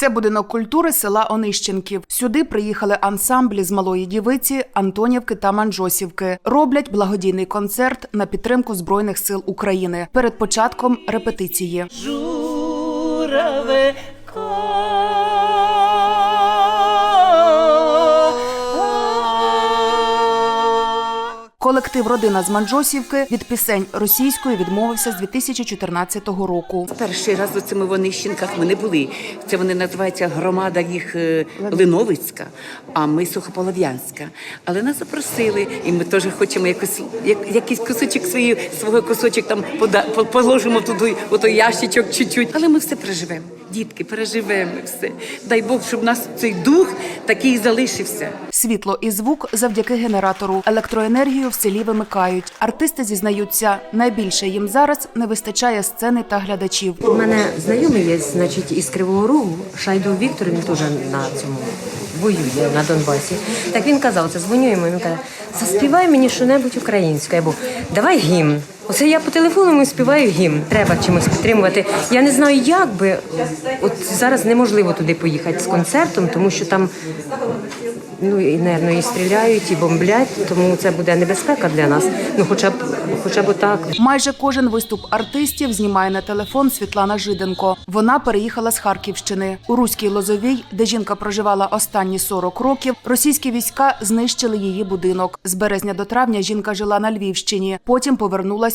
Це будинок культури села Онищенків. Сюди приїхали ансамблі з малої дівиці, Антонівки та Манжосівки. Роблять благодійний концерт на підтримку збройних сил України. Перед початком репетиції. жураве Колектив Родина з Манджосівки від пісень російської відмовився з 2014 року. Перший раз у цьому Вонищенках ми не були. Це вони називаються громада їх е, Линовицька, а ми Сухополов'янська. Але нас запросили, і ми теж хочемо якось як, якийсь кусочок свої, свого кусочок там пода, положимо туди, у той ящичок чуть-чуть. Але ми все переживемо. Дітки, переживемо все. Дай Бог, щоб у нас цей дух такий залишився. Світло і звук завдяки генератору. Електроенергію в селі вимикають. Артисти зізнаються, найбільше їм зараз не вистачає сцени та глядачів. У мене знайомий є, значить, із Кривого Рогу, Шайдов Віктор, він теж на цьому воює на Донбасі. Так він казав, це дзвоню йому, він каже, заспівай мені що-небудь українське, або давай гімн. Оце я по телефону співаю гімн. Треба чимось підтримувати. Я не знаю, як би от зараз неможливо туди поїхати з концертом, тому що там ну і нервно і стріляють, і бомблять, тому це буде небезпека для нас. Ну, хоча б, хоча б отак. Майже кожен виступ артистів знімає на телефон Світлана Жиденко. Вона переїхала з Харківщини. У Руській Лозовій, де жінка проживала останні 40 років, російські війська знищили її будинок. З березня до травня жінка жила на Львівщині. Потім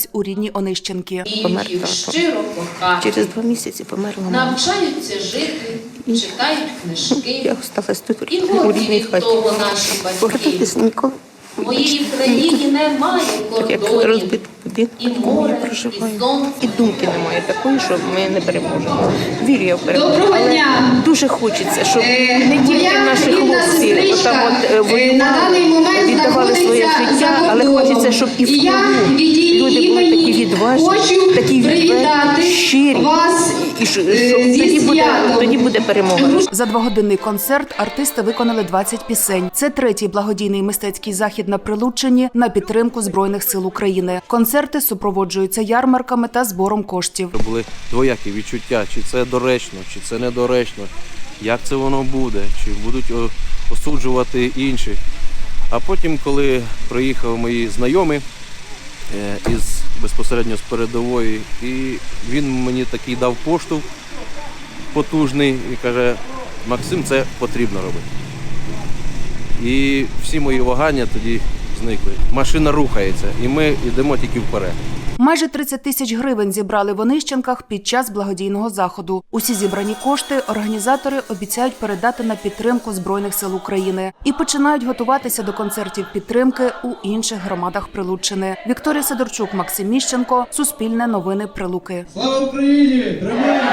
повернулась у рідні Онищенки. Помер щиро кохати. Через два місяці померла мама. навчаються жити, читають книжки. Я осталась тут І у рідній хаті. того наші батьки. Повертатись ніколи. В моїй країні немає Так як кордонів. І море, і сонце. І думки немає такої, що ми не переможемо. Вірю я в перемогу. Доброго дня. дуже хочеться, щоб Е, не тільки наші хлопці отам от е, е, воювали, віддавали своє життя, але хочеться, щоб і в її люди були такі відважні, такі відверті, щирі. І, що- е, тоді буде, тоді буде перемога. За двогодинний концерт артисти виконали 20 пісень. Це третій благодійний мистецький захід на Прилуччині на підтримку збройних сил України. Концерти супроводжуються ярмарками та збором коштів. Були двоякі відчуття, чи це доречно, чи це недоречно, як це воно буде, чи будуть осуджувати інші. А потім, коли приїхали мої знайомі із безпосередньо з передової, і він мені такий дав поштовх потужний і каже: Максим, це потрібно робити. І всі мої вагання тоді зникли. Машина рухається, і ми йдемо тільки вперед. Майже 30 тисяч гривень зібрали в Онищенках під час благодійного заходу. Усі зібрані кошти організатори обіцяють передати на підтримку збройних сил України і починають готуватися до концертів підтримки у інших громадах Прилуччини. Вікторія Сидорчук, Максим Міщенко, Суспільне новини Прилуки. Слава Україні! Тримаємо!